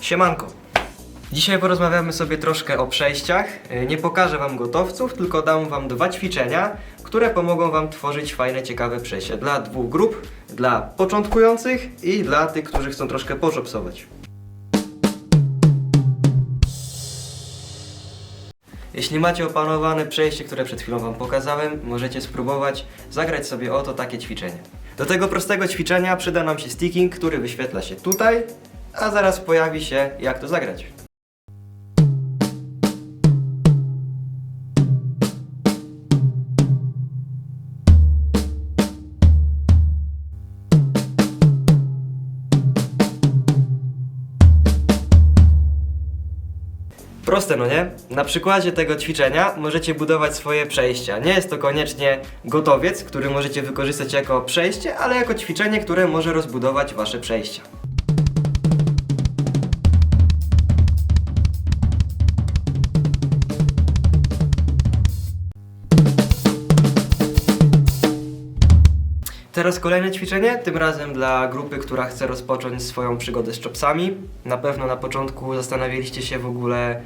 Siemanko. Dzisiaj porozmawiamy sobie troszkę o przejściach. Yy, Nie pokażę Wam gotowców, tylko dam Wam dwa ćwiczenia, które pomogą Wam tworzyć fajne, ciekawe przejście dla dwóch grup, dla początkujących i dla tych, którzy chcą troszkę pożopsować. Jeśli macie opanowane przejście, które przed chwilą Wam pokazałem, możecie spróbować zagrać sobie oto takie ćwiczenie. Do tego prostego ćwiczenia przyda nam się sticking, który wyświetla się tutaj, a zaraz pojawi się jak to zagrać. Proste, no nie? Na przykładzie tego ćwiczenia możecie budować swoje przejścia. Nie jest to koniecznie gotowiec, który możecie wykorzystać jako przejście, ale jako ćwiczenie, które może rozbudować wasze przejścia. Teraz kolejne ćwiczenie, tym razem dla grupy, która chce rozpocząć swoją przygodę z chopsami. Na pewno na początku zastanawialiście się w ogóle,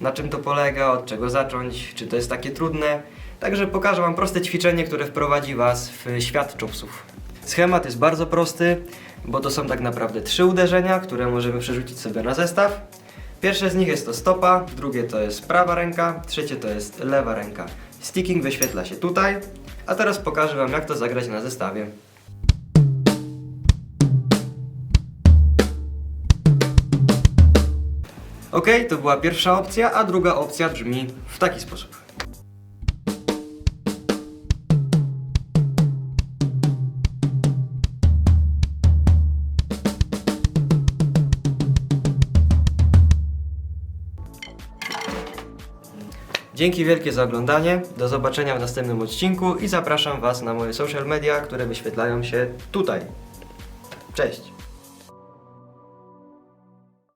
na czym to polega, od czego zacząć, czy to jest takie trudne. Także pokażę Wam proste ćwiczenie, które wprowadzi Was w świat chopsów. Schemat jest bardzo prosty, bo to są tak naprawdę trzy uderzenia, które możemy przerzucić sobie na zestaw. Pierwsze z nich jest to stopa, drugie to jest prawa ręka, trzecie to jest lewa ręka. Sticking wyświetla się tutaj, a teraz pokażę Wam jak to zagrać na zestawie. Ok, to była pierwsza opcja, a druga opcja brzmi w taki sposób. Dzięki wielkie za oglądanie. Do zobaczenia w następnym odcinku i zapraszam Was na moje social media, które wyświetlają się tutaj. Cześć!